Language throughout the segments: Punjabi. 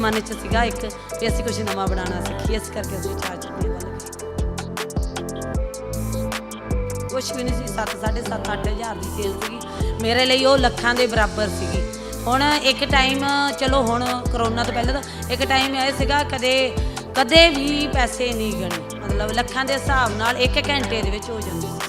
ਮਨ ਚ ਸੀਗਾ ਇੱਕ ਵੀ ਅਸੀਂ ਕੁਝ ਨਵਾਂ ਬਣਾਉਣਾ ਸਿੱਖੀਏ ਇਸ ਕਰਕੇ ਅਸੀਂ ਚਾਰ ਚਟਨੀਆਂ ਵੱਲ ਗਏ ਕੁਛ ਵੀ ਨਹੀਂ ਸੀ 7 7.5 8000 ਦੀ ਸੇਲ ਸੀਗੀ। ਮੇਰੇ ਲਈ ਉਹ ਲੱਖਾਂ ਦੇ ਬਰਾਬਰ ਸੀਗੀ। ਹੁਣ ਇੱਕ ਟਾਈਮ ਚਲੋ ਹੁਣ ਕਰੋਨਾ ਤੋਂ ਪਹਿਲਾਂ ਤਾਂ ਇੱਕ ਟਾਈਮ ਇਹ ਸੀਗਾ, ਕਦੇ ਕਦੇ ਵੀ ਪੈਸੇ ਨਹੀਂ ਗਣੇ। ਮਤਲਬ ਲੱਖਾਂ ਦੇ ਹਿਸਾਬ ਨਾਲ ਇੱਕ ਘੰਟੇ ਦੇ ਵਿੱਚ ਹੋ ਜਾਂਦੇ ਸੀ।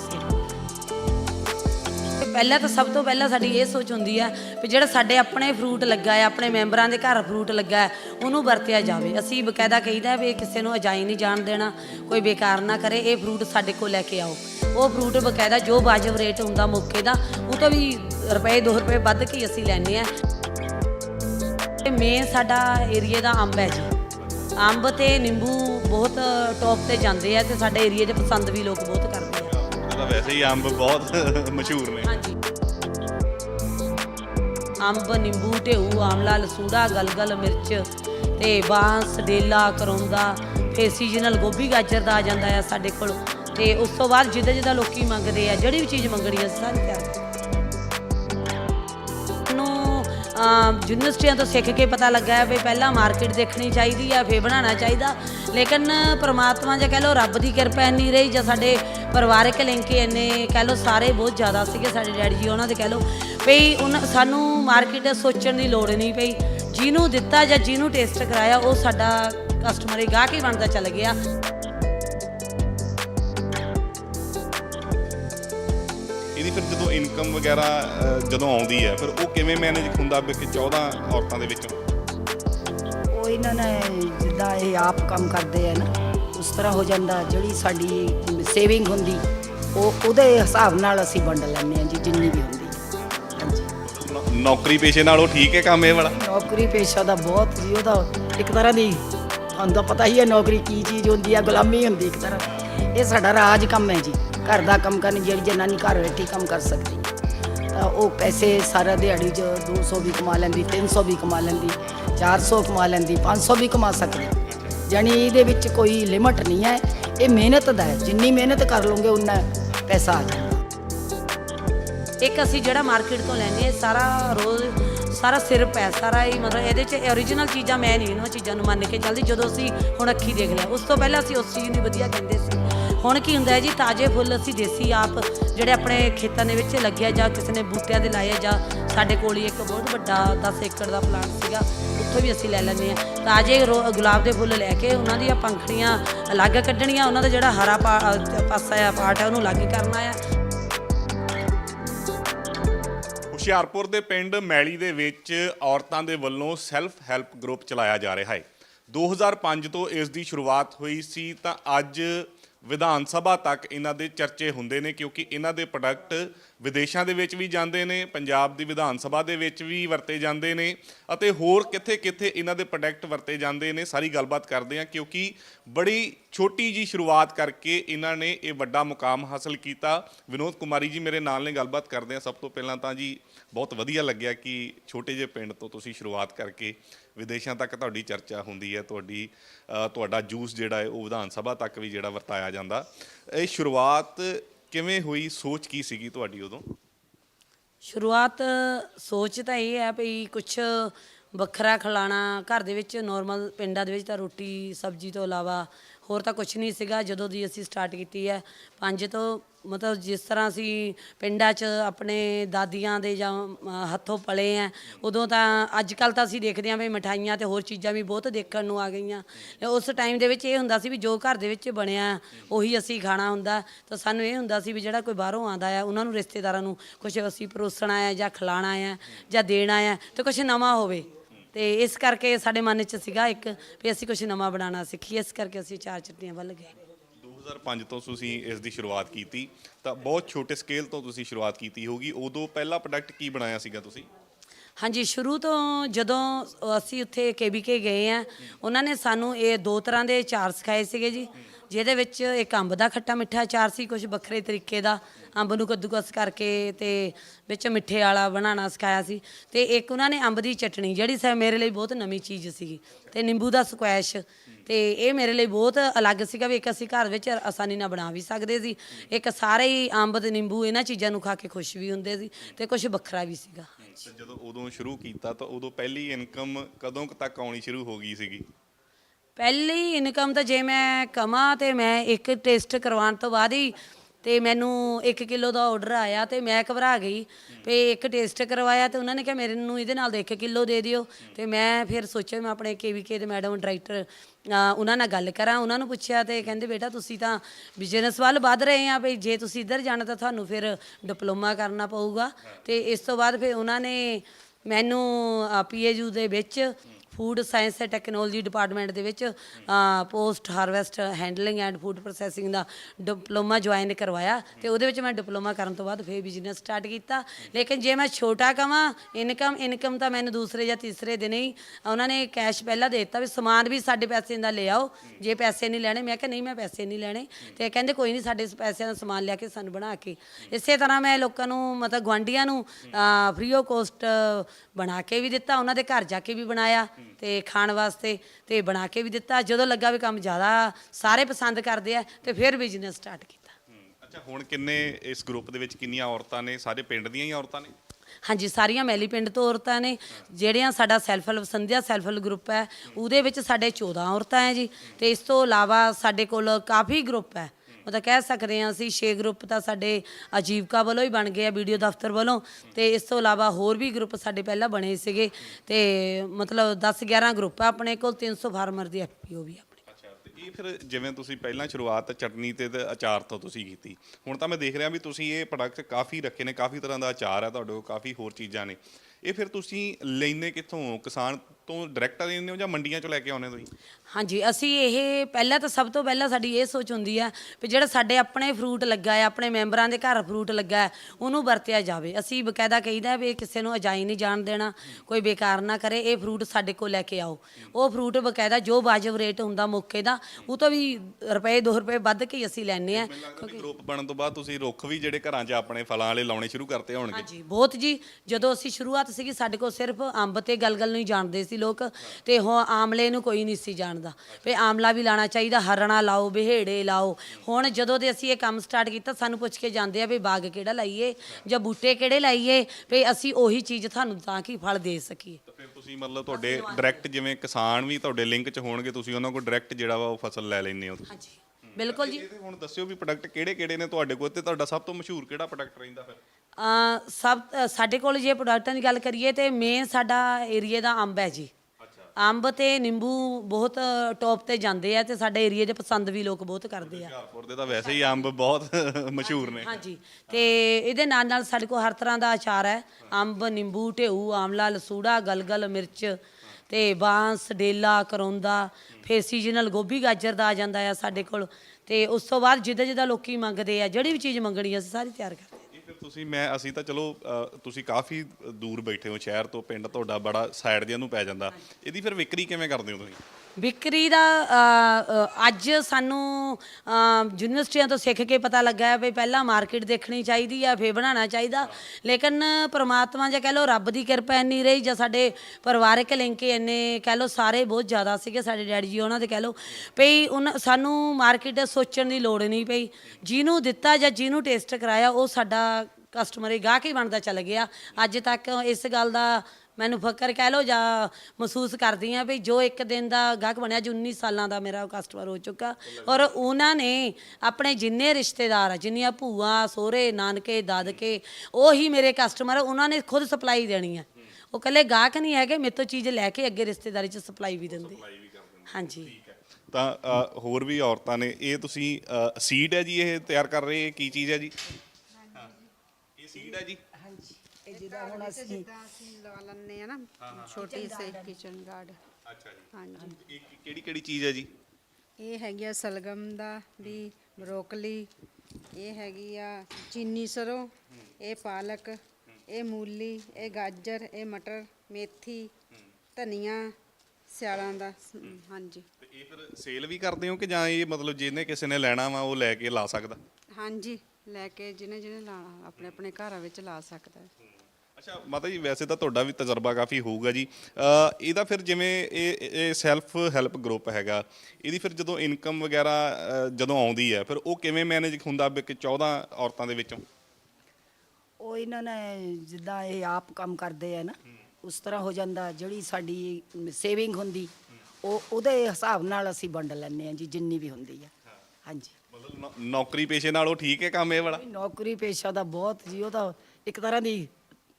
ਪਹਿਲਾਂ ਤਾਂ ਸਭ ਤੋਂ ਪਹਿਲਾਂ ਸਾਡੀ ਇਹ ਸੋਚ ਹੁੰਦੀ ਹੈ ਵੀ ਜਿਹੜਾ ਸਾਡੇ ਆਪਣੇ ਫਰੂਟ ਲੱਗਾ ਹੈ ਆਪਣੇ ਮੈਂਬਰਾਂ ਦੇ ਘਰ ਫਰੂਟ ਲੱਗਾ ਹੈ ਉਹਨੂੰ ਵਰਤਿਆ ਜਾਵੇ। ਅਸੀਂ ਬਕਾਇਦਾ ਕਹੀਦਾ ਵੀ ਕਿਸੇ ਨੂੰ ਅਜਾਈ ਨਹੀਂ ਜਾਣ ਦੇਣਾ ਕੋਈ ਬੇਕਾਰ ਨਾ ਕਰੇ ਇਹ ਫਰੂਟ ਸਾਡੇ ਕੋਲ ਲੈ ਕੇ ਆਓ। ਉਹ ਫਰੂਟ ਬਕਾਇਦਾ ਜੋ ਵਾਜਬ ਰੇਟ ਹੁੰਦਾ ਮੌਕੇ ਦਾ ਉਹ ਤੋਂ ਵੀ ਰੁਪਏ 2 ਰੁਪਏ ਵੱਧ ਕੇ ਅਸੀਂ ਲੈਂਦੇ ਆ ਤੇ ਮੇਨ ਸਾਡਾ ਏਰੀਆ ਦਾ ਅੰਬ ਹੈ ਜੀ। ਅੰਬ ਤੇ ਨਿੰਬੂ ਬਹੁਤ ਟੌਪ ਤੇ ਜਾਂਦੇ ਆ ਤੇ ਸਾਡੇ ਏਰੀਆ 'ਚ ਪਸੰਦ ਵੀ ਲੋਕ ਬਹੁਤ ਕਰਦੇ ਆ। ਵੈਸੇ ਹੀ ਅੰਬ ਬਹੁਤ ਮਸ਼ਹੂਰ ਨੇ। ਹਾਂਜੀ। ਅੰਬ, ਨਿੰਬੂ, ਢੇਊ, ਆਮਲਾ, ਲਸੂੜਾ, ਗਲਗਲ, ਮਿਰਚ ਤੇ ਬਾਂਸ, ਡੇਲਾ ਕਰੌਂਦਾ ਫੇ ਸੀਜ਼ਨਲ ਗੋਭੀ, ਗਾਜਰ ਦਾ ਆ ਜਾਂਦਾ ਆ ਸਾਡੇ ਕੋਲ। ਤੇ ਉਸ ਤੋਂ ਬਾਅਦ ਜਿੱਦਾਂ ਜਿੱਦਾਂ ਲੋਕੀ ਮੰਗਦੇ ਆ, ਜਿਹੜੀ ਵੀ ਚੀਜ਼ ਮੰਗਣੀ ਆ, ਸਾਰੀ ਤਿਆਰ ਯੂਨੀਵਰਸਿਟੀਆਂ ਤੋਂ ਸਿੱਖ ਕੇ ਪਤਾ ਲੱਗਾ ਹੈ ਵੀ ਪਹਿਲਾਂ ਮਾਰਕੀਟ ਦੇਖਣੀ ਚਾਹੀਦੀ ਆ ਫੇ ਬਣਾਉਣਾ ਚਾਹੀਦਾ। ਲੇਕਿਨ ਪ੍ਰਮਾਤਮਾ ਜੇ ਕਹਿ ਲਓ ਰੱਬ ਦੀ ਕਿਰਪਾ ਇੰਨੀ ਰਹੀ ਜਾਂ ਸਾਡੇ ਪਰਿਵਾਰਕ ਲਿੰਕ ਇੰਨੇ ਕਹਿ ਲਓ ਸਾਰੇ ਬਹੁਤ ਜ਼ਿਆਦਾ ਸੀਗੇ ਸਾਡੇ ਡੈਡੀ ਜੀ, ਉਹਨਾਂ ਦੇ ਕਹਿ ਲਓ ਵੀ ਉਹਨਾਂ ਸਾਨੂੰ ਮਾਰਕੀਟ ਸੋਚਣ ਦੀ ਲੋੜ ਨਹੀਂ ਪਈ। ਜਿਹਨੂੰ ਦਿੱਤਾ ਜਾਂ ਜਿਹਨੂੰ ਟੇਸਟ ਕਰਾਇਆ, ਉਹ ਸਾਡਾ ਕਸਟਮਰ ਹੀ ਗਾਹਕ ਹੀ ਬਣਦਾ ਚੱਲ ਗਿਆ। ਜਦੋਂ ਇਨਕਮ ਵਗੈਰਾ ਜਦੋਂ ਆਉਂਦੀ ਹੈ ਫਿਰ ਉਹ ਕਿਵੇਂ ਮੈਨੇਜ ਹੁੰਦਾ ਵੀ ਕਿ 14 ਔਰਤਾਂ ਦੇ ਵਿੱਚੋਂ? ਉਹ ਇਹਨਾਂ ਨੇ ਜਿੱਦਾਂ ਇਹ ਆਪ ਕੰਮ ਕਰਦੇ ਆ ਨਾ ਉਸ ਤਰ੍ਹਾਂ ਹੋ ਜਾਂਦਾ ਜਿਹੜੀ ਸਾਡੀ ਸੇਵਿੰਗ ਹੁੰਦੀ ਉਹ ਉਹਦੇ ਹਿਸਾਬ ਨਾਲ ਅਸੀਂ ਵੰਡ ਲੈਂਦੇ ਆ ਜੀ ਜਿੰਨੀ ਵੀ ਹੁੰਦੀ। ਨੌਕਰੀ ਪੇਸ਼ੇ ਨਾਲੋਂ ਠੀਕ ਹੈ ਕੰਮ ਇਹ ਵਾਲਾ? ਨੌਕਰੀ ਪੇਸ਼ਾ ਦਾ ਬਹੁਤ ਜੀ ਉਹਦਾ ਇੱਕ ਤਰ੍ਹਾਂ ਦੀ ਤੁਹਾਨੂੰ ਤਾਂ ਪਤਾ ਹੀ ਹੈ ਨੌਕਰੀ ਕੀ ਚੀਜ਼ ਹੁੰਦੀ ਆ ਗੁਲਾਮੀ ਹੁੰਦੀ ਇੱਕ ਤਰ੍ਹਾਂ। ਇਹ ਸਾਡਾ ਰਾਜ ਕੰਮ ਹੈ ਜੀ। ਘਰ ਦਾ ਕੰਮ ਕਰਨ, ਜਿਹੜੀ ਜਨਾਨੀ ਘਰ ਬੈਠੀ ਕੰਮ ਕਰ ਸਕਦੀ। ਤਾਂ ਉਹ ਪੈਸੇ ਸਾਰਾ ਦਿਹਾੜੀ 'ਚ 200 ਵੀ ਕਮਾ ਲੈਂਦੀ 300 ਵੀ ਕਮਾ ਲੈਂਦੀ 400 ਕਮਾ ਲੈਂਦੀ 500 ਵੀ ਕਮਾ ਸਕਦੀ। ਜਾਣੀ ਇਹਦੇ ਵਿੱਚ ਕੋਈ ਲਿਮਟ ਨਹੀਂ ਹੈ। ਇਹ ਮਿਹਨਤ ਦਾ ਹੈ। ਜਿੰਨੀ ਮਿਹਨਤ ਕਰ ਲਓਗੇ ਉਨਾ ਪੈਸਾ ਆ ਜਾਂਦਾ ਇੱਕ ਅਸੀਂ ਜਿਹੜਾ ਮਾਰਕੀਟ ਤੋਂ ਲੈਂਦੇ ਹਾਂ ਸਾਰਾ ਰੋਜ਼, ਸਾਰਾ ਸਿਰਪ ਹੈ, ਸਾਰਾ ਹੀ ਮਤਲਬ ਇਹਦੇ 'ਚ ਓਰੀਜਨਲ ਚੀਜ਼ਾਂ ਮੈਂ ਨਹੀਂ, ਇਹਨਾਂ ਚੀਜ਼ਾਂ ਨੂੰ ਮੰਨ ਕੇ ਚੱਲਦੀ। ਜਦੋਂ ਅਸੀਂ ਹੁਣ ਅੱਖੀ ਦੇਖ ਲਿਆ, ਉਸ ਤੋਂ ਪਹਿਲਾਂ ਅਸੀਂ ਉਸ ਚੀਜ਼ ਨੂੰ ਵਧੀਆ ਕਹਿੰਦੇ ਸੀ। ਹੁਣ ਕੀ ਹੁੰਦਾ ਹੈ ਜੀ, ਤਾਜ਼ੇ ਫੁੱਲ ਅਸੀਂ ਦੇਸੀ ਆਪ ਜਿਹੜੇ ਆਪਣੇ ਖੇਤਾਂ ਦੇ ਵਿੱਚ ਲੱਗਿਆ ਜਾਂ ਕਿਸੇ ਨੇ ਬੂਟਿਆਂ ਦੇ ਲਾਏ ਜਾਂ ਸਾਡੇ ਕੋਲ ਹੀ ਇੱਕ ਬਹੁਤ ਵੱਡਾ 10 ਏਕੜ ਦਾ ਪਲਾਂਟ ਸੀਗਾ, ਉੱਥੋਂ ਵੀ ਅਸੀਂ ਲੈ ਲੈਂਦੇ ਆ ਤਾਜ਼ੇ ਰੋ- ਗੁਲਾਬ ਦੇ ਫੁੱਲ ਲੈ ਕੇ ਉਹਨਾਂ ਦੀਆਂ ਪੰਖੜੀਆਂ ਅਲੱਗ ਕੱਢਣੀਆਂ, ਉਹਨਾਂ ਦਾ ਜਿਹੜਾ ਹਰਾ ਪਾ- ਪਾਸਾ ਆ ਪਾਰਟ ਹੈ ਉਹਨੂੰ ਅਲੱਗ ਕਰਨਾ ਆ। ਹੁਸ਼ਿਆਰਪੁਰ ਦੇ ਪਿੰਡ ਮੈਲੀ ਦੇ ਵਿੱਚ ਔਰਤਾਂ ਦੇ ਵੱਲੋਂ ਸੈਲਫ ਹੈਲਪ ਗਰੁੱਪ ਚਲਾਇਆ ਜਾ ਰਿਹਾ ਹੈ। 2005 ਤੋਂ ਇਸ ਦੀ ਸ਼ੁਰੂਆਤ ਹੋਈ ਸੀ ਤਾਂ ਅੱਜ ਵਿਧਾਨ ਸਭਾ ਤੱਕ ਇਹਨਾਂ ਦੇ ਚਰਚੇ ਹੁੰਦੇ ਨੇ ਕਿਉਂਕਿ ਇਹਨਾਂ ਦੇ ਪ੍ਰੋਡਕਟ ਵਿਦੇਸ਼ਾਂ ਦੇ ਵਿੱਚ ਵੀ ਜਾਂਦੇ ਨੇ, ਪੰਜਾਬ ਦੀ ਵਿਧਾਨ ਸਭਾ ਦੇ ਵਿੱਚ ਵੀ ਵਰਤੇ ਜਾਂਦੇ ਨੇ ਅਤੇ ਹੋਰ ਕਿੱਥੇ-ਕਿੱਥੇ ਇਹਨਾਂ ਦੇ ਪ੍ਰੋਡਕਟ ਵਰਤੇ ਜਾਂਦੇ ਨੇ, ਸਾਰੀ ਗੱਲਬਾਤ ਕਰਦੇ ਹਾਂ ਕਿਉਂਕਿ ਬੜੀ ਛੋਟੀ ਜੀ ਸ਼ੁਰੂਆਤ ਕਰਕੇ ਇਹਨਾਂ ਨੇ ਇਹ ਵੱਡਾ ਮੁਕਾਮ ਹਾਸਲ ਕੀਤਾ। ਵਿਨੋਦ ਕੁਮਾਰੀ ਜੀ ਮੇਰੇ ਨਾਲ ਨੇ, ਗੱਲਬਾਤ ਕਰਦੇ ਹਾਂ। ਸਭ ਤੋਂ ਪਹਿਲਾਂ ਤਾਂ ਜੀ ਬਹੁਤ ਵਧੀਆ ਲੱਗਿਆ ਕਿ ਛੋਟੇ ਜਿਹੇ ਪਿੰਡ ਤੋਂ ਤੁਸੀਂ ਸ਼ੁਰੂਆਤ ਕਰਕੇ ਵਿਦੇਸ਼ਾਂ ਤੱਕ ਤੁਹਾਡੀ ਚਰਚਾ ਹੁੰਦੀ ਹੈ, ਤੁਹਾਡੀ ਤੁਹਾਡਾ ਜੂਸ ਜਿਹੜਾ ਹੈ, ਉਹ ਵਿਧਾਨ ਸਭਾ ਤੱਕ ਵੀ ਜਿਹੜਾ ਵਰਤਾਇਆ ਜਾਂਦਾ। ਇਹ ਸ਼ੁਰੂਆਤ ਕਿਵੇਂ ਹੋਈ, ਸੋਚ ਕੀ ਸੀਗੀ ਤੁਹਾਡੀ ਉਦੋਂ? ਸ਼ੁਰੂਆਤ, ਸੋਚ ਤਾਂ ਇਹ ਹੈ ਵੀ ਕੁਛ ਵੱਖਰਾ ਖਿਲਾਣਾ, ਘਰ ਦੇ ਵਿੱਚ ਨਾਰਮਲ ਪਿੰਡਾਂ ਦੇ ਵਿੱਚ ਤਾਂ ਰੋਟੀ, ਸਬਜ਼ੀ ਤੋਂ ਇਲਾਵਾ ਹੋਰ ਤਾਂ ਕੁਝ ਨਹੀਂ ਸੀਗਾ ਜਦੋਂ ਦੀ ਅਸੀਂ ਸਟਾਰਟ ਕੀਤੀ ਹੈ। ਪੰਜ ਤੋਂ ਮਤਲਬ ਜਿਸ ਤਰ੍ਹਾਂ ਅਸੀਂ ਪਿੰਡਾਂ 'ਚ ਆਪਣੇ ਦਾਦੀਆਂ ਦੇ ਜਾਂ ਅਮ, ਹੱਥੋਂ ਪਲੇ ਆ ਉਦੋਂ ਤਾਂ ਅੱਜ ਕੱਲ ਤਾਂ ਅਸੀਂ ਦੇਖਦੇ ਹਾਂ ਵੀ ਮਠਾਈਆਂ ਤੇ ਹੋਰ ਚੀਜ਼ਾਂ ਵੀ ਬਹੁਤ ਦੇਖਣ ਨੂੰ ਆ ਗਈਆਂ। ਤੇ ਉਸ ਟਾਈਮ ਦੇ ਵਿੱਚ ਇਹ ਹੁੰਦਾ ਸੀ ਵੀ ਜੋ ਘਰ ਦੇ ਵਿੱਚ ਬਣਿਆ ਉਹੀ ਅਸੀਂ ਖਾਣਾ ਹੁੰਦਾ। ਤਾਂ ਸਾਨੂੰ ਇਹ ਹੁੰਦਾ ਸੀ ਵੀ ਜਿਹੜਾ ਕੋਈ ਬਾਹਰੋਂ ਆਂਦਾ ਆ ਉਹਨਾਂ ਨੂੰ ਰਿਸ਼ਤੇਦਾਰਾਂ ਨੂੰ ਕੁਝ ਅਸੀਂ ਪਰੋਸਣਾ ਆ ਜਾਂ ਖਿਲਾਣਾ ਆ ਜਾਂ ਦੇਣਾ ਆ ਤੇ ਕੁਝ ਨਵਾਂ ਹੋਵੇ। ਤੇ ਇਸ ਕਰਕੇ ਸਾਡੇ ਮਨ 'ਚ ਸੀਗਾ ਇੱਕ ਵੀ ਅਸੀਂ ਕੁਝ ਨਵਾਂ ਬਣਾਉਣਾ ਸਿੱਖੀਏ ਇਸ ਕਰਕੇ ਅਸੀਂ ਚਾਰ ਚਟਨੀਆਂ ਵੱਲ ਗਏ। 2005 ਤੋਂ ਤੁਸੀਂ ਇਸ ਦੀ ਸ਼ੁਰੂਆਤ ਕੀਤੀ ਤਾਂ ਬਹੁਤ ਛੋਟੇ ਸਕੇਲ ਤੋਂ ਤੁਸੀਂ ਸ਼ੁਰੂਆਤ ਕੀਤੀ ਹੋਗੀ ਉਦੋਂ ਪਹਿਲਾ ਪ੍ਰੋਡਕਟ ਕੀ ਬਣਾਇਆ ਸੀਗਾ ਤੁਸੀਂ? ਹਾਂਜੀ ਸ਼ੁਰੂ ਤੋਂ ਜਦੋਂ ਅਸੀਂ ਉੱਥੇ ਕੇਬੀਕੇ ਗਏ ਆ ਉਹਨਾਂ ਨੇ ਸਾਨੂੰ ਇਹ ਦੋ ਤਰ੍ਹਾਂ ਦੇ ਚਾਰ ਸਿਖਾਏ ਸੀਗੇ ਜੀ। ਜਿਹਦੇ ਵਿੱਚ ਇੱਕ ਅੰਬ ਦਾ ਖੱਟਾ ਮਿੱਠਾ ਚਾਰ ਸੀ ਕੁਝ ਵੱਖਰੇ ਤਰੀਕੇ ਦਾ। ਅੰਬ ਨੂੰ ਕੱਦੂਕਸ ਕਰਕੇ ਤੇ ਵਿੱਚ ਮਿੱਠੇ ਵਾਲਾ ਬਣਾਉਣਾ ਸਿਖਾਇਆ ਸੀ। ਤੇ ਇੱਕ ਉਹਨਾਂ ਨੇ ਅੰਬ ਦੀ ਚਟਣੀ, ਜਿਹੜੀ ਸਾ ਮੇਰੇ ਲਈ ਬਹੁਤ ਨਵੀਂ ਚੀਜ਼ ਸੀਗੀ। ਤੇ ਨਿੰਬੂ ਦਾ ਸਕੁਐਸ਼। ਤੇ ਇਹ ਮੇਰੇ ਲਈ ਬਹੁਤ ਅਲੱਗ ਸੀਗਾ ਵੀ ਇੱਕ ਅਸੀਂ ਘਰ ਵਿੱਚ ਆਸਾਨੀ ਨਾਲ ਬਣਾ ਵੀ ਸਕਦੇ ਸੀ। ਇੱਕ ਸਾਰੇ ਹੀ ਅੰਬ ਤੇ ਨਿੰਬੂ ਇਹਨਾਂ ਚੀਜ਼ਾਂ ਨੂੰ ਖਾ ਕੇ ਖੁਸ਼ ਵੀ ਹੁੰਦੇ ਸੀ ਤੇ ਕੁਝ ਵੱਖਰਾ ਵੀ ਸੀਗਾ। ਤੇ ਜਦੋਂ ਉਦੋਂ ਸ਼ੁਰੂ ਕੀਤਾ ਤਾਂ ਉਦੋਂ ਪਹਿਲੀ ਇਨਕਮ ਕਦੋਂ ਕੁ ਤੱਕ ਆਉਣੀ ਸ਼ੁਰੂ ਹੋ ਗਈ ਸੀਗੀ? ਪਹਿਲੀ ਇਨਕਮ ਤਾਂ ਜੇ ਮੈਂ ਕਮਾਂ ਤੇ ਮੈਂ ਇੱਕ ਟੈਸਟ ਕਰਵਾਉਣ ਤੋਂ ਬਾਅਦ ਹੀ ਤੇ ਮੈਨੂੰ 1 ਕਿਲੋ ਦਾ ਆਰਡਰ ਆਇਆ ਤੇ ਮੈਂ ਘਬਰਾ ਗਈ ਵੀ ਇੱਕ ਟੈਸਟ ਕਰਵਾਇਆ ਤੇ ਉਹਨਾਂ ਨੇ ਕਿਹਾ ਮੇਰੇ ਨੂੰ ਇਹਦੇ ਨਾਲ ਦੇ 1 ਕਿਲੋ ਦੇ ਦਿਓ ਤੇ ਮੈਂ ਫਿਰ ਸੋਚਿਆ ਮੈਂ ਆਪਣੇ ਕੇਵੀਕੇ ਦੇ ਮੈਡਮ ਡਾਇਰੈਕਟਰ ਉਹਨਾਂ ਨਾਲ ਗੱਲ ਕਰਾਂ, ਉਹਨਾਂ ਨੂੰ ਪੁੱਛਿਆ ਤੇ ਕਹਿੰਦੇ ਬੇਟਾ ਤੁਸੀਂ ਤਾਂ ਬਿਜ਼ਨਸ ਵੱਲ ਵੱਧ ਰਹੇ ਆ ਵੀ ਜੇ ਤੁਸੀਂ ਇੱਧਰ ਜਾਣਾ ਤਾਂ ਤੁਹਾਨੂੰ ਫਿਰ ਡਿਪਲੋਮਾ ਕਰਨਾ ਪਊਗਾ ਤੇ ਇਸ ਤੋਂ ਬਾਅਦ ਫਿਰ ਉਹਨਾਂ ਨੇ ਮੈਨੂੰ ਪੀਏਯੂ ਦੇ ਵਿੱਚ food science and technology department ਦੇ ਵਿੱਚ post harvest handling and food processing the diploma join ਕਰਵਾਇਆ ਤੇ ਉਹਦੇ ਵਿੱਚ ਮੈਂ ਡਿਪਲੋਮਾ ਕਰਨ ਤੋਂ ਬਾਅਦ ਫੇਰ ਬਿਜ਼ਨਸ ਸਟਾਰਟ ਕੀਤਾ। ਲੇਕਿਨ ਜੇ ਮੈਂ ਛੋਟਾ ਕਵਾਂ ਇਨਕਮ ਇਨਕਮ ਤਾਂ ਮੈਨੂੰ ਦੂਸਰੇ ਜਾਂ ਤੀਸਰੇ ਦਿਨ ਹੀ ਉਹਨਾਂ ਨੇ ਕੈਸ਼ ਪਹਿਲਾਂ ਦੇ ਦਿੱਤਾ ਵੀ ਸਮਾਨ ਵੀ ਸਾਡੇ ਪੈਸੇ ਦਾ ਲੈ ਆਓ। ਜੇ ਪੈਸੇ ਨਹੀਂ ਲੈਣੇ, ਮੈਂ ਕਿਹਾ ਨਹੀਂ, ਮੈਂ ਪੈਸੇ ਨਹੀਂ ਲੈਣੇ। ਤੇ ਕਹਿੰਦੇ ਕੋਈ ਨਹੀਂ, ਸਾਡੇ ਪੈਸਿਆਂ ਦਾ ਸਮਾਨ ਲਿਆ ਕੇ ਸਾਨੂੰ ਬਣਾ ਕੇ। ਇਸੇ ਤਰ੍ਹਾਂ ਮੈਂ ਲੋਕਾਂ ਨੂੰ, ਮਤਲਬ ਗਵਾਂਢੀਆਂ ਨੂੰ ਫ੍ਰੀ ਆਫ ਕੋਸਟ ਬਣਾ ਕੇ ਵੀ ਦਿੱਤਾ, ਉਹਨਾਂ ਦੇ ਘਰ ਜਾ ਕੇ ਵੀ ਬਣਾਇਆ। ਤੇ ਖਾਣ ਵਾਸਤੇ ਤੇ ਬਣਾ ਕੇ ਵੀ ਦਿੱਤਾ। ਜਦੋਂ ਲੱਗਾ ਵੀ ਕੰਮ ਜ਼ਿਆਦਾ ਸਾਰੇ ਪਸੰਦ ਕਰਦੇ ਆ ਤੇ ਫਿਰ ਬਿਜ਼ਨਸ ਸਟਾਰਟ ਕੀਤਾ। ਅੱਛਾ ਹੁਣ ਕਿੰਨੇ ਇਸ ਗਰੁੱਪ ਦੇ ਵਿੱਚ ਕਿੰਨੀਆਂ ਔਰਤਾਂ ਨੇ? ਸਾਰੇ ਪਿੰਡ ਦੀਆਂ ਹੀ ਔਰਤਾਂ ਨੇ? ਹਾਂਜੀ ਸਾਰੀਆਂ ਮੈਲੀ ਪਿੰਡ ਤੋਂ ਔਰਤਾਂ ਨੇ। ਜਿਹੜੀਆਂ ਸਾਡਾ self help Sandhya self help group ਹੈ ਉਹਦੇ ਵਿੱਚ ਸਾਡੇ 14 ਔਰਤਾਂ ਹੈ ਜੀ। ਤੇ ਇਸ ਤੋਂ ਇਲਾਵਾ ਸਾਡੇ ਕੋਲ ਕਾਫੀ ਗਰੁੱਪ ਹੈ। ਮਤਲਬ ਕਹਿ ਸਕਦੇ ਹਾਂ ਅਸੀਂ ਛੇ ਗਰੁੱਪ ਤਾਂ ਸਾਡੇ ਆਜੀਵਕਾ ਵੱਲੋਂ ਹੀ ਬਣ ਗਏ ਆ, ਵੀਡੀਓ ਦਫ਼ਤਰ ਵੱਲੋਂ। ਤੇ ਇਸ ਤੋਂ ਇਲਾਵਾ ਹੋਰ ਵੀ ਗਰੁੱਪ ਸਾਡੇ ਪਹਿਲਾਂ ਬਣੇ ਸੀਗੇ। ਤੇ ਮਤਲਬ 10 11 ਗਰੁੱਪ ਆ ਆਪਣੇ ਕੋਲ 300 ਫਾਰਮਰ ਦੀ ਐਫਪੀਓ ਵੀ ਆ ਆਪਣੇ। ਅੱਛਾ, ਤੇ ਇਹ ਫਿਰ ਜਿਵੇਂ ਤੁਸੀਂ ਪਹਿਲਾਂ ਸ਼ੁਰੂਆਤ ਚਟਨੀ ਤੇ ਤੇ ਅਚਾਰ ਤੋਂ ਤੁਸੀਂ ਕੀਤੀ, ਹੁਣ ਤਾਂ ਮੈਂ ਦੇਖ ਰਿਹਾ ਵੀ ਤੁਸੀਂ ਇਹ ਪ੍ਰੋਡਕਟ ਕਾਫੀ ਰੱਖੇ ਨੇ, ਕਾਫੀ ਤਰ੍ਹਾਂ ਦਾ ਅਚਾਰ ਹੈ ਤੁਹਾਡੇ ਕੋਲ, ਕਾਫੀ ਹੋਰ ਚੀਜ਼ਾਂ ਨੇ। ਇਹ ਫਿਰ ਤੁਸੀਂ ਲੈਂਦੇ ਕਿੱਥੋਂ ਕਿਸਾਨ ਤੋਂ ਡਾਇਰੈਕਟ ਲੈਂਦੇ ਹੋ ਜਾਂ ਮੰਡੀਆਂ ਚੋਂ ਲੈ ਕੇ ਆਉਂਦੇ ਹੋ ਤੁਸੀਂ? ਹਾਂਜੀ ਅਸੀਂ ਇਹ ਪਹਿਲਾਂ ਤਾਂ ਸਭ ਤੋਂ ਪਹਿਲਾਂ ਸਾਡੀ ਇਹ ਸੋਚ ਹੁੰਦੀ ਹੈ ਵੀ ਜਿਹੜਾ ਸਾਡੇ ਆਪਣੇ ਫਰੂਟ ਲੱਗਾ ਹੈ ਆਪਣੇ ਮੈਂਬਰਾਂ ਦੇ ਘਰ ਫਰੂਟ ਲੱਗਾ ਹੈ ਉਹਨੂੰ ਵਰਤਿਆ ਜਾਵੇ। ਅਸੀਂ ਬਕਾਇਦਾ ਕਹੀਦਾ ਵੀ ਕਿਸੇ ਨੂੰ ਅਜਾਈ ਨਹੀਂ ਜਾਣ ਦੇਣਾ ਕੋਈ ਬੇਕਾਰ ਨਾ ਕਰੇ ਇਹ ਫਰੂਟ ਸਾਡੇ ਕੋਲ ਲੈ ਕੇ ਆਓ। ਉਹ ਫਰੂਟ ਬਕਾਇਦਾ ਜੋ ਵਾਜਬ ਰੇਟ ਹੁੰਦਾ ਮੌਕੇ ਦਾ ਉਹ ਤੋਂ ਵੀ ਰੁਪਏ 2 ਰੁਪਏ ਵੱਧ ਕੇ ਹੀ ਅਸੀਂ ਲੈਂਦੇ ਆ ਗਰੁੱਪ ਬਣਨ ਤੋਂ ਬਾਅਦ ਤੁਸੀਂ ਰੁੱਖ ਵੀ ਜਿਹੜੇ ਘਰਾਂ 'ਚ ਆਪਣੇ ਫਲਾਂ ਵਾਲੇ ਲਾਉਣੇ ਸ਼ੁਰੂ ਕਰਤੇ ਹੋਣਗੇ। ਹਾਂਜੀ ਬਹੁਤ ਜੀ। ਜਦੋਂ ਅਸੀਂ ਸ਼ੁਰੂਆਤ ਸੀਗੀ ਸਾਡੇ ਕੋਲ ਸਿਰਫ ਅੰਬ ਤੇ ਗਲਗਲ ਨੂੰ ਹੀ ਜਾਣਦੇ ਸੀ ਲੋਕ ਤੇ ਹੁਣ ਆਮਲੇ ਨੂੰ ਕੋਈ ਨਹੀਂ ਸੀ ਜਾਣਦਾ। ਵੀ ਆਮਲਾ ਵੀ ਲਾਣਾ ਚਾਹੀਦਾ ਹਰਣਾ ਲਾਓ ਬਿਹੇੜੇ ਲਾਓ। ਹੁਣ ਜਦੋਂ ਦੇ ਅਸੀਂ ਇਹ ਕੰਮ ਸਟਾਰਟ ਕੀਤਾ ਸਾਨੂੰ ਪੁੱਛ ਕੇ ਜਾਂਦੇ ਆ ਵੀ ਬਾਗ ਕਿਹੜਾ ਲਾਈਏ ਜਾਂ ਬੂਟੇ ਕਿਹੜੇ ਲਾਈਏ ਵੀ ਅਸੀਂ ਉਹੀ ਚੀਜ਼ ਤੁਹਾਨੂੰ ਤਾਂ ਕਿ ਫਲ ਦੇ ਸਕੀਏ। ਤਾਂ ਫਿਰ ਤੁਸੀਂ ਮਤਲਬ ਤੁਹਾਡੇ ਡਾਇਰੈਕਟ ਜਿਵੇਂ ਕਿਸਾਨ ਵੀ ਤੁਹਾਡੇ ਲਿੰਕ 'ਚ ਹੋਣਗੇ ਤੁਸੀਂ ਉਹਨਾਂ ਕੋਲ ਡਾਇਰੈਕਟ ਜਿਹੜਾ ਵਾ ਉਹ ਫਸਲ ਲੈ ਲੈਂਦੇ ਹੋ ਤੁਸੀਂ। ਹਾਂਜੀ ਬਿਲਕੁਲ ਜੀ। ਇਹਦੇ ਹੁਣ ਦੱਸਿਓ ਵੀ ਪ੍ਰੋਡਕਟ ਕਿਹੜੇ ਕਿਹੜੇ ਨੇ ਤੁਹਾਡੇ ਕੋਲ ਤੇ ਤੁਹਾਡਾ ਸਭ ਤੋਂ ਮਸ਼ਹੂਰ ਕਿਹੜਾ ਪ੍ਰੋਡਕਟ ਰਹਿੰਦਾ ਫਿਰ? ਅ ਸਭ ਸਾਡੇ ਕੋਲ ਜੇ ਪ੍ਰੋਡਕਟਾਂ ਦੀ ਗੱਲ ਕਰੀਏ ਤੇ ਮੇਨ ਸਾਡਾ ਏਰੀਏ ਦਾ ਅੰਬ ਹੈ ਜੀ। ਅੰਬ ਤੇ ਨਿੰਬੂ ਬਹੁਤ ਟੌਪ ਤੇ ਜਾਂਦੇ ਆ ਤੇ ਸਾਡੇ ਏਰੀਏ 'ਚ ਪਸੰਦ ਵੀ ਲੋਕ ਬਹੁਤ ਕਰਦੇ ਆ। ਹੁਸ਼ਿਆਰਪੁਰ ਦੇ ਤਾਂ ਵੈਸੇ ਹੀ ਅੰਬ ਬਹੁਤ ਮਸ਼ਹੂਰ ਨੇ। ਹਾਂਜੀ ਤੇ ਇਹਦੇ ਨਾਲ ਨਾਲ ਸਾਡੇ ਕੋਲ ਹਰ ਤਰ੍ਹਾਂ ਦਾ ਅਚਾਰ ਹੈ। ਅੰਬ ਨਿੰਬੂ ਢੇਊ ਆਮਲਾ ਲਸੂੜਾ ਗਲਗਲ ਮਿਰਚ ਤੇ ਬਾਂਸ ਡੇਲਾ ਕਰੌਂਦਾ ਫਿਰ ਸੀਜ਼ਨਲ ਗੋਭੀ ਗਾਜਰ ਦਾ ਆ ਜਾਂਦਾ ਆ ਸਾਡੇ ਕੋਲ। ਤੇ ਉਸ ਤੋਂ ਬਾਅਦ ਜਿੱਦਾਂ ਜਿੱਦਾਂ ਲੋਕੀ ਮੰਗਦੇ ਆ ਜਿਹੜੀ ਵੀ ਚੀਜ਼ ਮੰਗਣੀ ਆ ਅਸੀਂ ਸਾਰੀ ਤਿਆਰ ਫਿਰ ਤੁਸੀਂ ਮੈਂ ਅਸੀਂ ਤਾਂ ਚਲੋ ਅ, ਤੁਸੀਂ ਕਾਫੀ ਦੂਰ ਬੈਠੇ ਹੋ ਸ਼ਹਿਰ ਤੋਂ ਪਿੰਡ ਤੁਹਾਡਾ ਬੜਾ ਸਾਈਡ ਜਿਹਾ ਨੂੰ ਪੈ ਜਾਂਦਾ। ਇਹਦੀ ਫਿਰ ਵਿਕਰੀ ਕਿਵੇਂ ਕਰਦੇ ਹੋ ਤੁਸੀਂ? ਵਿਕਰੀ ਦਾ ਅ, ਅ, ਅੱਜ ਸਾਨੂੰ ਅ, ਯੂਨੀਵਰਸਿਟੀਆਂ ਤੋਂ ਸਿੱਖ ਕੇ ਪਤਾ ਲੱਗਾ ਹੈ ਵੀ ਪਹਿਲਾਂ ਮਾਰਕੀਟ ਦੇਖਣੀ ਚਾਹੀਦੀ ਆ ਫੇਰ ਬਣਾਉਣਾ ਚਾਹੀਦਾ। ਲੇਕਿਨ ਪ੍ਰਮਾਤਮਾ ਜਾਂ ਕਹਿ ਲਓ ਰੱਬ ਦੀ ਕਿਰਪਾ ਇੰਨੀ ਰਹੀ ਜਾਂ ਸਾਡੇ ਪਰਿਵਾਰਕ ਲਿੰਕ ਇੰਨੇ ਕਹਿ ਲਓ ਸਾਰੇ ਬਹੁਤ ਜ਼ਿਆਦਾ ਸੀਗੇ ਸਾਡੇ ਡੈਡੀ ਜੀ ਉਹਨਾਂ ਦੇ ਕਹਿ ਲਓ ਪਈ ਉਹਨਾਂ ਸਾਨੂੰ ਮਾਰਕੀਟ ਸੋਚਣ ਦੀ ਲੋੜ ਨਹੀਂ ਪਈ। ਜਿਹਨੂੰ ਦਿੱਤਾ ਜਾਂ ਜਿਹਨੂੰ ਟੇਸਟ ਕਰਾਇਆ ਉਹ ਸਾਡਾ ਕਸਟਮਰ ਹੀ ਗਾਹਕ ਹੀ ਬਣਦਾ ਚੱਲ ਗਿਆ। ਅੱਜ ਤੱਕ ਇਸ ਗੱਲ ਦਾ ਮੈਨੂੰ ਫਕਰ ਕਹਿ ਲਓ ਜਾਂ ਮਹਿਸੂਸ ਕਰਦੀ ਆ ਵੀ ਜੋ ਇੱਕ ਦਿਨ ਦਾ ਗਾਹਕ ਬਣਿਆ ਜੋ 19 ਸਾਲਾਂ ਦਾ ਮੇਰਾ ਕਸਟਮਰ ਹੋ ਚੁੱਕਾ। ਔਰ ਉਹਨਾਂ ਨੇ ਆਪਣੇ ਜਿੰਨੇ ਰਿਸ਼ਤੇਦਾਰ ਆ ਜਿੰਨੀਆਂ ਭੂਆ ਸੋਹਰੇ ਨਾਨਕੇ ਦਾਦਕੇ ਉਹ ਹੀ ਮੇਰੇ ਕਸਟਮਰ ਆ, ਉਹਨਾਂ ਨੇ ਖੁਦ ਸਪਲਾਈ ਦੇਣੀ ਆ। ਉਹ ਕੱਲੇ ਗਾਹਕ ਨਹੀਂ ਹੈਗੇ ਮੇਰੇ ਤੋਂ ਚੀਜ਼ ਲੈ ਕੇ ਅੱਗੇ ਰਿਸ਼ਤੇਦਾਰੀ ਚ ਸਪਲਾਈ ਵੀ ਦਿੰਦੇ। ਹਾਂਜੀ। ਤਾਂ ਅ, ਹੋਰ ਵੀ ਔਰਤਾਂ ਨੇ ਇਹ ਤੁਸੀਂ ਸੀਡ ਹੈ ਜੀ ਇਹ ਤਿਆਰ ਕਰ ਰਹੇ ਇਹ ਕੀ ਚੀਜ਼ ਹੈ ਜੀ? ਇਹ ਸੀਡ ਹੈ ਜੀ? ਜਿਹਦਾ ਹੁਣ ਅਸੀਂ ਜਿੱਦਾਂ ਅਸੀਂ ਲਾ ਲੈਂਦੇ ਆ ਨਾ ਛੋਟੀ ਸੇ ਕਿਚਨ ਗਾਰਡ ਅੱਛਾ ਜੀ। ਹਾਂਜੀ। ਇਹ ਕਿਹੜੀ ਕਿਹੜੀ ਚੀਜ਼ ਹੈ ਜੀ? ਇਹ ਹੈਗੀ ਆ ਸਲਗਮ ਦਾ ਵੀ ਬਰੋਕਲੀ ਇਹ ਹੈਗੀ ਆ ਚੀਨੀ ਸਰੋਂ ਇਹ ਪਾਲਕ ਇਹ ਮੂਲੀ ਇਹ ਗਾਜਰ ਇਹ ਮਟਰ ਮੇਥੀ ਧਨੀਆ ਸਿਆਲਾਂ ਦਾ। ਸ- ਹਾਂਜੀ। ਤੇ ਇਹ ਫਿਰ ਸੇਲ ਵੀ ਕਰਦੇ ਹੋ ਕਿ ਜਾਂ ਇਹ ਮਤਲਬ ਜਿਹਨੇ ਕਿਸੇ ਨੇ ਲੈਣਾ ਵਾ ਉਹ ਲੈ ਕੇ ਲਾ ਸਕਦਾ? ਹਾਂਜੀ ਲੈ ਕੇ ਜਿਹਨੇ ਜਿਹਨੇ ਲਾਣਾ ਆਪਣੇ ਆਪਣੇ ਘਰਾਂ ਵਿੱਚ ਲਾ ਸਕਦਾ। ਹੈ। ਅੱਛਾ ਮਾਤਾ ਜੀ ਵੈਸੇ ਤਾਂ ਤੁਹਾਡਾ ਵੀ ਤਜਰਬਾ ਕਾਫੀ ਹੋਊਗਾ ਜੀ। ਅ, ਇਹਦਾ ਫਿਰ ਜਿਵੇਂ ਇਹ ਇਹ ਸੈਲਫ ਹੈਲਪ ਗਰੁੱਪ ਹੈਗਾ ਇਹਦੀ ਫਿਰ ਜਦੋਂ ਇਨਕਮ ਵਗੈਰਾ ਅ, ਜਦੋਂ ਆਉਂਦੀ ਹੈ ਫਿਰ ਉਹ ਕਿਵੇਂ ਮੈਨੇਜ ਹੁੰਦਾ ਵੀ ਕਿ 14 ਔਰਤਾਂ ਦੇ ਵਿੱਚੋਂ? ਉਹ ਇਹਨਾਂ ਨੇ ਜਿੱਦਾਂ ਇਹ ਆਪ ਕੰਮ ਕਰਦੇ ਆ ਨਾ ਉਸ ਤਰ੍ਹਾਂ ਹੋ ਜਾਂਦਾ ਜਿਹੜੀ ਸਾਡੀ ਸੇਵਿੰਗ ਹੁੰਦੀ ਉਹ ਉਹਦੇ ਹਿਸਾਬ ਨਾਲ ਅਸੀਂ ਵੰਡ ਲੈਂਦੇ ਆ ਜੀ ਜਿੰਨੀ ਵੀ ਹੁੰਦੀ ਆ। ਹਾਂਜੀ। ਮਤਲਬ ਨੌ- ਨੌਕਰੀ ਪੇਸ਼ੇ ਨਾਲੋਂ ਠੀਕ ਹੈ ਕੰਮ ਇਹ ਵਾਲਾ? ਨੌਕਰੀ ਪੇਸ਼ਾ ਦਾ ਬਹੁਤ ਜੀ ਉਹ ਤਾਂ ਇੱਕ ਤਰ੍ਹਾਂ ਦੀ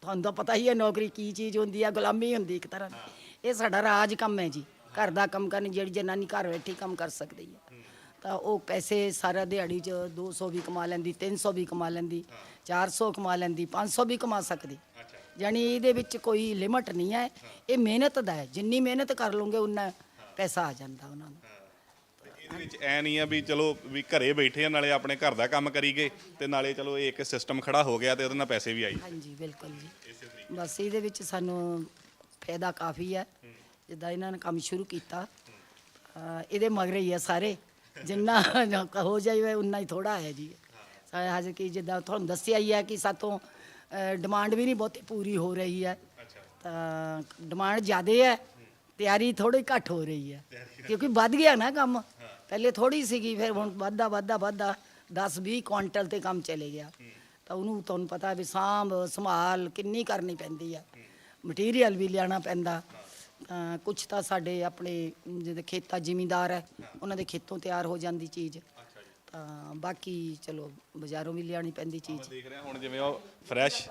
ਤੁਹਾਨੂੰ ਤਾਂ ਪਤਾ ਹੀ ਹੈ ਨੌਕਰੀ ਕੀ ਚੀਜ਼ ਹੁੰਦੀ ਆ ਗੁਲਾਮੀ ਹੁੰਦੀ ਇੱਕ ਤਰ੍ਹਾਂ ਦੀ। ਇਹ ਸਾਡਾ ਰਾਜ ਕੰਮ ਹੈ ਜੀ। ਘਰ ਦਾ ਕੰਮ ਕਰਨ ਜਿਹੜੀ ਜਨਾਨੀ ਘਰ ਬੈਠੀ ਕੰਮ ਕਰ ਸਕਦੀ ਹੈ। ਤਾਂ ਉਹ ਪੈਸੇ ਸਾਰਾ ਦਿਹਾੜੀ 'ਚ 200 ਵੀ ਕਮਾ ਲੈਂਦੀ 300 ਵੀ ਕਮਾ ਲੈਂਦੀ 400 ਕਮਾ ਲੈਂਦੀ 500 ਵੀ ਕਮਾ ਸਕਦੀ। ਯਾਨੀ ਇਹਦੇ ਵਿੱਚ ਕੋਈ ਲਿਮਟ ਨਹੀਂ ਹੈ। ਇਹ ਮਿਹਨਤ ਦਾ ਹੈ। ਜਿੰਨੀ ਮਿਹਨਤ ਕਰ ਲਓਗੇ ਉਨਾ ਪੈਸਾ ਆ ਜਾਂਦਾ ਉਹਨਾਂ ਨੂੰ। ਵਿੱਚ ਐ ਨਹੀਂ ਆ ਵੀ ਚਲੋ ਵੀ ਘਰੇ ਬੈਠੇ ਆ ਨਾਲੇ ਆਪਣੇ ਘਰ ਦਾ ਕੰਮ ਕਰੀਗੇ ਤੇ ਨਾਲੇ ਚਲੋ ਇਹ ਇੱਕ ਸਿਸਟਮ ਖੜਾ ਹੋ ਗਿਆ ਤੇ ਉਹਦੇ ਨਾਲ ਪੈਸੇ ਵੀ ਆਈ ਹਾਂਜੀ ਬਿਲਕੁਲ ਜੀ। ਬਸ ਇਹਦੇ ਵਿੱਚ ਸਾਨੂੰ ਫਾਇਦਾ ਕਾਫੀ ਹੈ ਜਿੱਦਾਂ ਇਹਨਾਂ ਨੇ ਕੰਮ ਸ਼ੁਰੂ ਕੀਤਾ ਅਹ ਇਹਦੇ ਮਗਰ ਹੀ ਆ ਸਾਰੇ। ਜਿੰਨਾ ਹੋ ਜਾਈਏ ਉਨਾ ਹੀ ਥੋੜਾ ਹੈ ਜੀ। ਹਜੇ ਕਿ ਜਿੱਦਾਂ ਤੁਹਾਨੂੰ ਦੱਸਿਆ ਹੀ ਹੈ ਕਿ ਸਾਤੋਂ ਡਿਮਾਂਡ ਵੀ ਨਹੀਂ ਬਹੁਤੀ ਪੂਰੀ ਹੋ ਰਹੀ ਹੈ ਤਾਂ ਡਿਮਾਂਡ ਜ਼ਿਆਦੇ ਹੈ ਤਿਆਰੀ ਥੋੜੀ ਘੱਟ ਹੋ ਰਹੀ ਹੈ ਕਿਉਂਕਿ ਵੱਧ ਗਿਆ ਨਾ ਕੰਮ। ਪਹਿਲੇ ਥੋੜੀ ਸੀਗੀ ਫਿਰ ਹੁਣ ਵੱਧਦਾ ਵੱਧਦਾ ਵੱਧਦਾ 10 20 ਕੁਆਂਟਲ ਤੇ ਕੰਮ ਚਲੇ ਗਿਆ। ਤਾਂ ਉਹਨੂੰ ਤੁਹਾਨੂੰ ਪਤਾ ਵੀ ਸਾਂਭ ਸੰਭਾਲ ਕਿੰਨੀ ਕਰਨੀ ਪੈਂਦੀ ਆ। ਮਟੀਰੀਅਲ ਵੀ ਲਿਆਣਾ ਪੈਂਦਾ। ਤਾਂ ਕੁਝ ਤਾਂ ਸਾਡੇ ਆਪਣੇ ਜਿਹਦੇ ਖੇਤਾਂ ਜ਼ਿਮੀਂਦਾਰ ਹੈ। ਉਹਨਾਂ ਦੇ ਖੇਤੋਂ ਤਿਆਰ ਹੋ ਜਾਂਦੀ ਚੀਜ਼। ਤਾਂ ਬਾਕੀ ਚਲੋ ਬਾਜ਼ਾਰੋਂ ਵੀ ਲਿਆਣੀ ਪੈਂਦੀ ਚੀਜ਼। ਦੇਖ ਰਿਹਾ ਹੁਣ ਜਿਵੇਂ ਉਹ ਫਰੈਸ਼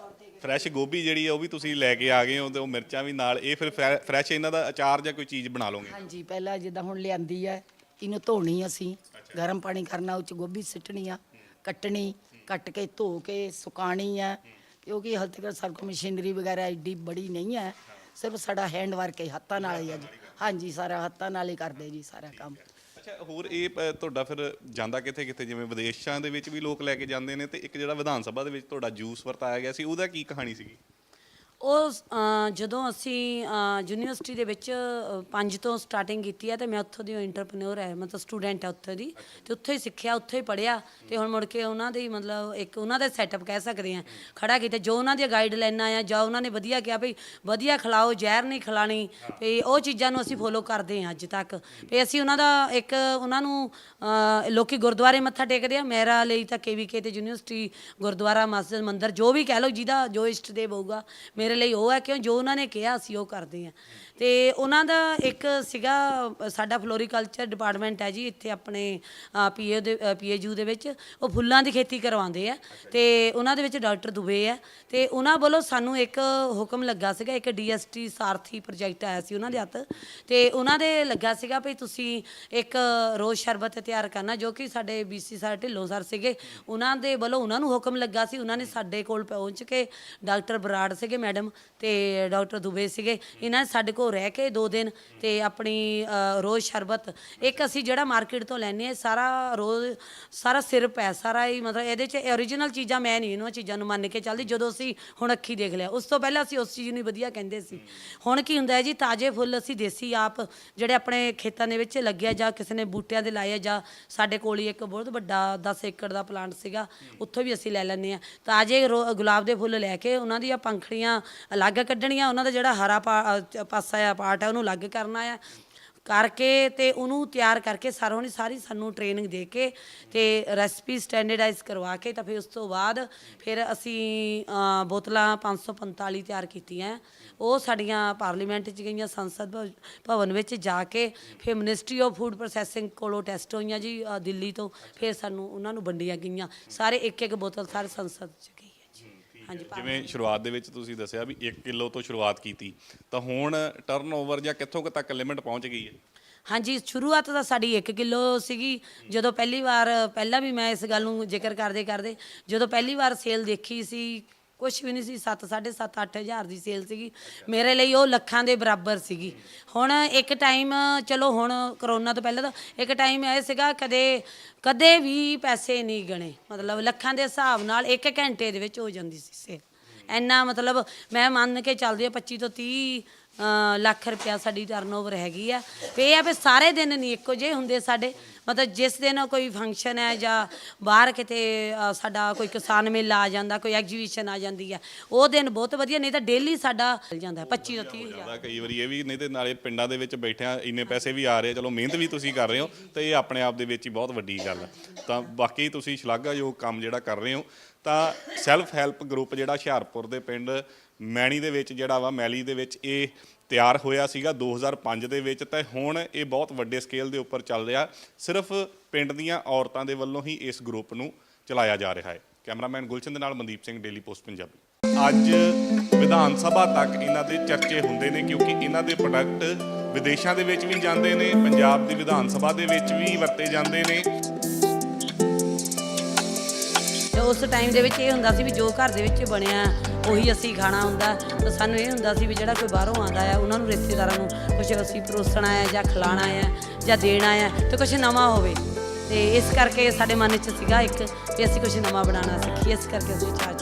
ਫਰੈਸ਼ ਗੋਭੀ ਜਿਹੜੀ ਹੈ ਉਹ ਵੀ ਤੁਸੀਂ ਲੈ ਕੇ ਆ ਗਏ ਹੋ ਤੇ ਉਹ ਮਿਰਚਾਂ ਵੀ ਨਾਲ ਇਹ ਫਿਰ ਫਰੈਸ਼ ਇਹਨਾਂ ਦਾ ਅਚਾਰ ਜਾਂ ਕੋਈ ਚੀਜ਼ ਬਣਾ ਲਓਗੇ? ਹਾਂਜੀ ਪਹਿਲਾਂ ਜਿੱਦਾਂ ਹੁਣ ਲਿਆਂਦੀ ਹੈ ਇਹਨੂੰ ਧੋਣੀ ਅਸੀਂ ਗਰਮ ਪਾਣੀ ਕਰਨਾ ਉਹ ਚ ਗੋਭੀ ਸਿੱਟਣੀ ਆ ਕੱਟਣੀ ਕੱਟ ਕੇ ਧੋ ਕੇ ਸੁਕਾਣੀ ਹੈ। ਕਿਉਂਕਿ ਹਾਲੇ ਤੱਕ ਸਾਡੇ ਕੋਲ ਮਸ਼ੀਨਰੀ ਵਗੈਰਾ ਐਡੀ ਬੜੀ ਨਹੀਂ ਹੈ। ਸਿਰਫ ਸਾਡਾ ਹੈਂਡ ਵਰਕ ਹੈ ਹੱਥਾਂ ਨਾਲ ਹੀ ਹੈ ਜੀ ਹਾਂਜੀ ਸਾਰਾ ਹੱਥਾਂ ਨਾਲ ਹੀ ਕਰਦੇ ਜੀ ਸਾਰਾ ਕੰਮ। ਅੱਛਾ ਹੋਰ ਇਹ ਤੁਹਾਡਾ ਫਿਰ ਜਾਂਦਾ ਕਿੱਥੇ ਕਿੱਥੇ ਜਿਵੇਂ ਵਿਦੇਸ਼ਾਂ ਦੇ ਵਿੱਚ ਵੀ ਲੋਕ ਲੈ ਕੇ ਜਾਂਦੇ ਨੇ ਤੇ ਇੱਕ ਜਿਹੜਾ ਵਿਧਾਨ ਸਭਾ ਦੇ ਵਿੱਚ ਤੁਹਾਡਾ ਜੂਸ ਵਰਤਾਇਆ ਗਿਆ ਸੀ ਉਹਦਾ ਕੀ ਕਹਾਣੀ ਸੀਗੀ? ਉਹ ਅ, ਜਦੋਂ ਅਸੀਂ ਅ, ਯੂਨੀਵਰਸਿਟੀ ਦੇ ਵਿੱਚ ਅ, ਪੰਜ ਤੋਂ ਸਟਾਰਟਿੰਗ ਕੀਤੀ ਹੈ ਤੇ ਮੈਂ ਉੱਥੋਂ ਦੀ ਇੰਟਰਪ੍ਰੀਨਿਓਰ ਹੈ ਮਤਲਬ ਸਟੂਡੈਂਟ ਹੈ ਉੱਥੋਂ ਦੀ ਤੇ ਉੱਥੇ ਹੀ ਸਿੱਖਿਆ ਉੱਥੇ ਹੀ ਪੜ੍ਹਿਆ ਤੇ ਹੁਣ ਮੁੜ ਕੇ ਉਹਨਾਂ ਦੇ ਮਤਲਬ ਇੱਕ ਉਹਨਾਂ ਦਾ ਸੈਟਅਪ ਕਹਿ ਸਕਦੇ ਆ ਖੜਾ ਕੀਤਾ ਜੋ ਉਹਨਾਂ ਦੀਆਂ ਗਾਈਡਲਾਈਨਾਂ ਆ ਜਾਂ ਉਹਨਾਂ ਨੇ ਵਧੀਆ ਕਿਹਾ ਵੀ ਵਧੀਆ ਖਿਲਾਓ ਜ਼ਹਿਰ ਨਹੀਂ ਖਿਲਾਣੀ ਵੀ ਉਹ ਚੀਜ਼ਾਂ ਨੂੰ ਅਸੀਂ ਫੋਲੋ ਕਰਦੇ ਹਾਂ ਅੱਜ ਤੱਕ। ਵੀ ਅਸੀਂ ਉਹਨਾਂ ਦਾ ਇੱਕ ਉਹਨਾਂ ਨੂੰ ਅ, ਲੋਕੀ ਗੁਰਦੁਆਰੇ ਮੱਥਾ ਟੇਕਦੇ ਆ ਮੇਰਾ ਲਈ ਤਾਂ ਕੇਵੀਕੇ ਤੇ ਯੂਨੀਵਰਸਿਟੀ ਗੁਰਦੁਆਰਾ ਮਸਜਿਦ ਮੰਦਿਰ ਜੋ ਵੀ ਕਹਿ ਲਓ ਜਿਹਦਾ ਜੋ ਇਸ਼ਟ ਦੇਵ ਹੋਊਗਾ ਮੇਰੇ ਲਈ ਉਹ ਹੈ ਕਿਉਂ? ਜੋ ਉਹਨਾਂ ਨੇ ਕਿਹਾ ਅਸੀਂ ਉਹ ਕਰਦੇ ਆ ਤੇ ਉਹਨਾਂ ਦਾ ਇੱਕ ਸੀਗਾ, ਸਾਡਾ ਫਲੋਰੀਕਲਚਰ ਡਿਪਾਰਟਮੈਂਟ ਹੈ ਜੀ, ਇੱਥੇ ਆਪਣੇ ਪੀਏ ਦੇ ਪੀਏਯੂ ਦੇ ਵਿੱਚ। ਉਹ ਫੁੱਲਾਂ ਦੀ ਖੇਤੀ ਕਰਵਾਉਂਦੇ ਆ ਤੇ ਉਹਨਾਂ ਦੇ ਵਿੱਚ ਡਾਕਟਰ ਦੁਬੇ ਆ ਤੇ ਉਹਨਾਂ ਵੱਲੋਂ ਸਾਨੂੰ ਇੱਕ ਹੁਕਮ ਲੱਗਾ ਸੀਗਾ, ਇੱਕ ਡੀਐਸਟੀ ਸਾਰਥੀ ਪ੍ਰੋਜੈਕਟ ਆਇਆ ਸੀ ਉਹਨਾਂ ਦੇ ਹੱਥ ਤੇ ਉਹਨਾਂ ਦੇ ਲੱਗਾ ਸੀਗਾ ਵੀ ਤੁਸੀਂ ਇੱਕ ਰੋਜ਼ ਸ਼ਰਬਤ ਤਿਆਰ ਕਰਨਾ, ਜੋ ਕਿ ਸਾਡੇ ਬੀਸੀ ਸਰ ਢਿੱਲੋਂ ਸਰ ਸੀਗੇ, ਉਹਨਾਂ ਦੇ ਵੱਲੋਂ ਉਹਨਾਂ ਨੂੰ ਹੁਕਮ ਲੱਗਾ ਸੀ, ਉਹਨਾਂ ਨੇ ਸਾਡੇ ਕੋਲ ਪਹੁੰਚ ਕੇ ਡਾਕਟਰ ਬਰਾੜ ਸੀਗੇ ਮੈਡਮ ਤੇ ਡਾਕਟਰ ਦੁਬੇ ਸੀਗੇ, ਇਹਨਾਂ ਨੇ ਸਾਡੇ ਕੋਲ ਰਹਿ ਕੇ ਦੋ ਦਿਨ ਤੇ ਆਪਣੀ ਅ, ਰੋਜ਼ ਸ਼ਰਬਤ। ਇੱਕ ਅਸੀਂ ਜਿਹੜਾ ਮਾਰਕੀਟ ਤੋਂ ਲੈਨੇ ਆ ਸਾਰਾ ਰੋਜ਼ ਸਾਰਾ ਸਿਰਪ ਹੈ ਸਾਰਾ ਹੀ ਮਤਲਬ ਇਹਦੇ ਚ ਓਰੀਜਨਲ ਚੀਜ਼ਾਂ ਮੈਂ ਨਹੀਂ ਇਹਨਾਂ ਚੀਜ਼ਾਂ ਨੂੰ ਮੰਨ ਕੇ ਚੱਲਦੀ ਜਦੋਂ ਅਸੀਂ ਹੁਣ ਅੱਖੀ ਦੇਖ ਲਿਆ। ਉਸ ਤੋਂ ਪਹਿਲਾਂ ਅਸੀਂ ਉਸ ਚੀਜ਼ ਨੂੰ ਹੀ ਵਧੀਆ ਕਹਿੰਦੇ ਸੀ। ਹੁਣ ਕੀ ਹੁੰਦਾ ਹੈ ਜੀ ਤਾਜ਼ੇ ਫੁੱਲ ਅਸੀਂ ਦੇਸੀ ਆਪ ਜਿਹੜੇ ਆਪਣੇ ਖੇਤਾਂ ਦੇ ਵਿੱਚ ਲੱਗਿਆ ਜਾਂ ਕਿਸੇ ਨੇ ਬੂਟਿਆਂ ਦੇ ਲਾਏ ਆ ਜਾਂ ਸਾਡੇ ਕੋਲ ਹੀ ਇੱਕ ਬਹੁਤ ਵੱਡਾ 10 ਏਕੜ ਦਾ ਪਲਾਂਟ ਸੀਗਾ ਉੱਥੋਂ ਵੀ ਅਸੀਂ ਲੈ ਲੈਂਦੇ ਆ ਤਾਜ਼ੇ ਰੋ- ਗੁਲਾਬ ਦੇ ਫੁੱਲ ਲੈ ਕੇ ਉਹਨਾਂ ਦੀਆਂ ਪੰਖੜੀਆਂ ਅਲੱਗ ਕੱਢਣੀਆਂ ਉਹਨਾਂ ਦਾ ਜਿਹੜਾ ਹਰਾ ਪਾ- ਅ, ਪਾਸਾ ਆ ਪਾਰਟ ਹੈ ਉਹਨੂੰ ਅਲੱਗ ਕਰਨਾ ਆ। ਕਰਕੇ ਤੇ ਉਹਨੂੰ ਤਿਆਰ ਕਰਕੇ ਸਾਰੋਂ ਨੇ ਸਾਰੀ ਸਾਨੂੰ ਟ੍ਰੇਨਿੰਗ ਦੇ ਕੇ ਤੇ ਰੈਸਪੀ ਸਟੈਂਡਰਡਾਈਜ਼ ਕਰਵਾ ਕੇ ਤਾਂ ਫਿਰ ਉਸ ਤੋਂ ਬਾਅਦ ਫਿਰ ਅਸੀਂ ਅ, ਬੋਤਲਾਂ 545 ਤਿਆਰ ਕੀਤੀਆਂ। ਉਹ ਸਾਡੀਆਂ ਪਾਰਲੀਮੈਂਟ 'ਚ ਗਈਆਂ ਸੰਸਦ ਭਵ- ਭਵਨ ਵਿੱਚ ਜਾ ਕੇ ਫਿਰ ਮਿਨਿਸਟਰੀ ਆਫ ਫੂਡ ਪ੍ਰੋਸੈਸਿੰਗ ਕੋਲੋਂ ਟੈਸਟ ਹੋਈਆਂ ਜੀ ਅ, ਦਿੱਲੀ ਤੋਂ ਫਿਰ ਸਾਨੂੰ ਉਹਨਾਂ ਨੂੰ ਵੰਡੀਆਂ ਗਈਆਂ। ਸਾਰੇ ਇੱਕ ਇੱਕ ਬੋਤਲ ਸਾਰੇ ਸੰਸਦ 'ਚ ਹਾਂਜੀ ਜਿਵੇਂ ਸ਼ੁਰੂਆਤ ਦੇ ਵਿੱਚ ਤੁਸੀਂ ਦੱਸਿਆ ਵੀ 1 ਕਿਲੋ ਤੋਂ ਸ਼ੁਰੂਆਤ ਕੀਤੀ ਤਾਂ ਹੁਣ ਟਰਨਓਵਰ ਜਾਂ ਕਿੱਥੋਂ ਕੁ ਤੱਕ ਲਿਮਿਟ ਪਹੁੰਚ ਗਈ ਹੈ? ਹਾਂਜੀ ਸ਼ੁਰੂਆਤ ਤਾਂ ਸਾਡੀ 1 ਕਿਲੋ ਸੀਗੀ। ਜਦੋਂ ਪਹਿਲੀ ਵਾਰ ਪਹਿਲਾਂ ਵੀ ਮੈਂ ਇਸ ਗੱਲ ਨੂੰ ਜ਼ਿਕਰ ਕਰਦੇ ਕਰਦੇ ਜਦੋਂ ਪਹਿਲੀ ਵਾਰ ਸੇਲ ਦੇਖੀ ਸੀ ਕੁਝ ਵੀ ਨਹੀਂ ਸੀ 7 7.5 8000 ਦੀ ਸੇਲ ਸੀਗੀ। ਮੇਰੇ ਲਈ ਉਹ ਲੱਖਾਂ ਦੇ ਬਰਾਬਰ ਸੀਗੀ। ਹੁਣ ਇੱਕ ਟਾਈਮ ਚਲੋ ਹੁਣ ਕਰੋਨਾ ਤੋਂ ਪਹਿਲਾਂ ਤਾਂ ਇੱਕ ਟਾਈਮ ਇਹ ਸੀਗਾ, ਕਦੇ ਕਦੇ ਵੀ ਪੈਸੇ ਨਹੀਂ ਗਣੇ। ਮਤਲਬ ਲੱਖਾਂ ਦੇ ਹਿਸਾਬ ਨਾਲ ਇੱਕ ਘੰਟੇ ਦੇ ਵਿੱਚ ਹੋ ਜਾਂਦੀ ਸੀ ਸੇਲ ਇੰਨਾ ਮਤਲਬ ਮੈਂ ਮੰਨ ਕੇ ਚੱਲਦੀ ਆ 25 ਤੋਂ 30 ਲੱਖ ਰੁਪਇਆ ਸਾਡੀ ਟਰਨਓਵਰ ਹੈਗੀ ਆ। ਤੇ ਇਹ ਆ ਵੀ ਸਾਰੇ ਦਿਨ ਨਹੀਂ ਇੱਕੋ ਜਿਹੇ ਹੁੰਦੇ ਸਾਡੇ। ਮਤਲਬ ਜਿਸ ਦਿਨ ਕੋਈ ਫੰਕਸ਼ਨ ਹੈ ਜਾਂ ਬਾਹਰ ਕਿਤੇ ਅ, ਸਾਡਾ ਕੋਈ ਕਿਸਾਨ ਮੇਲਾ ਆ ਜਾਂਦਾ ਕੋਈ ਐਗਜੀਬਿਸ਼ਨ ਆ ਜਾਂਦੀ ਹੈ ਉਹ ਦਿਨ ਬਹੁਤ ਵਧੀਆ ਨਹੀਂ ਤਾਂ ਡੇਲੀ ਸਾਡਾ ਚੱਲ ਜਾਂਦਾ 25 ਤੋਂ 30 ਹਜ਼ਾਰ। ਜ਼ਿਆਦਾ ਕਈ ਵਾਰੀ ਇਹ ਵੀ ਨਹੀਂ ਤੇ ਨਾਲੇ ਪਿੰਡਾਂ ਦੇ ਵਿੱਚ ਬੈਠਿਆਂ ਇੰਨੇ ਪੈਸੇ ਵੀ ਆ ਰਹੇ ਆ, ਚਲੋ ਮਿਹਨਤ ਵੀ ਤੁਸੀਂ ਕਰ ਰਹੇ ਹੋ ਤੇ ਇਹ ਆਪਣੇ ਆਪ ਦੇ ਵਿੱਚ ਹੀ ਬਹੁਤ ਵੱਡੀ ਗੱਲ ਹੈ ਤਾਂ ਬਾਕੀ ਤੁਸੀਂ ਸ਼ਲਾਘਾਯੋਗ ਕੰਮ ਜਿਹੜਾ ਕਰ ਰਹੇ ਹੋ ਤਾਂ ਸੈਲਫ ਹੈਲਪ ਗਰੁੱਪ ਜਿਹੜਾ ਹੁਸ਼ਿਆਰਪੁਰ ਦੇ ਪਿੰਡ ਮੈਣੀ ਦੇ ਵਿੱਚ ਜਿਹੜਾ ਵਾ, ਮੈਲੀ ਦੇ ਵਿੱਚ ਇਹ ਤਿਆਰ ਹੋਇਆ ਸੀਗਾ 2005 ਦੇ ਵਿੱਚ। ਤੇ ਹੁਣ ਇਹ ਬਹੁਤ ਵੱਡੇ ਸਕੇਲ ਦੇ ਉੱਪਰ ਚੱਲ ਰਿਹਾ। ਸਿਰਫ ਪਿੰਡ ਦੀਆਂ ਔਰਤਾਂ ਦੇ ਵੱਲੋਂ ਹੀ ਇਸ ਗਰੁੱਪ ਨੂੰ ਚਲਾਇਆ ਜਾ ਰਿਹਾ ਹੈ। ਕੈਮਰਾਮੈਨ ਗੁਲਸ਼ਨ ਦੇ ਨਾਲ ਮਨਦੀਪ ਸਿੰਘ ਡੇਲੀ ਪੋਸਟ ਪੰਜਾਬੀ ਅੱਜ ਵਿਧਾਨ ਸਭਾ ਤੱਕ ਇਹਨਾਂ ਦੇ ਚਰਚੇ ਹੁੰਦੇ ਨੇ, ਕਿਉਂਕਿ ਇਹਨਾਂ ਦੇ ਪ੍ਰੋਡਕਟ ਵਿਦੇਸ਼ਾਂ ਦੇ ਵਿੱਚ ਵੀ ਜਾਂਦੇ ਨੇ, ਪੰਜਾਬ ਦੀ ਵਿਧਾਨ ਸਭਾ ਦੇ ਵਿੱਚ ਵੀ ਵਰਤੇ ਜਾਂਦੇ ਨੇ। ਉਸ ਟਾਈਮ ਦੇ ਵਿੱਚ ਇਹ ਹੁੰਦਾ ਸੀ ਵੀ ਜੋ ਘਰ ਦੇ ਵਿੱਚ ਬਣਿਆ ਉਹੀ ਅਸੀਂ ਖਾਣਾ ਹੁੰਦਾ। ਤਾਂ ਸਾਨੂੰ ਇਹ ਹੁੰਦਾ ਸੀ ਵੀ ਜਿਹੜਾ ਕੋਈ ਬਾਹਰੋਂ ਆਉਂਦਾ ਆ, ਉਹਨਾਂ ਨੂੰ ਰਿਸ਼ਤੇਦਾਰਾਂ ਨੂੰ ਕੁਝ ਅਸੀਂ ਪਰੋਸਣਾ ਹੈ ਜਾਂ ਖਿਲਾਣਾ ਹੈ ਜਾਂ ਦੇਣਾ ਹੈ ਤੇ ਕੁਝ ਨਵਾਂ ਹੋਵੇ। ਤੇ ਇਸ ਕਰਕੇ ਸਾਡੇ ਮਨ 'ਚ ਸੀਗਾ ਇੱਕ ਕਿ ਅਸੀਂ ਕੁਝ ਨਵਾਂ ਬਣਾਉਣਾ ਸਿੱਖੀਏ। ਇਸ ਕਰਕੇ ਅਸੀਂ ਚਾਹ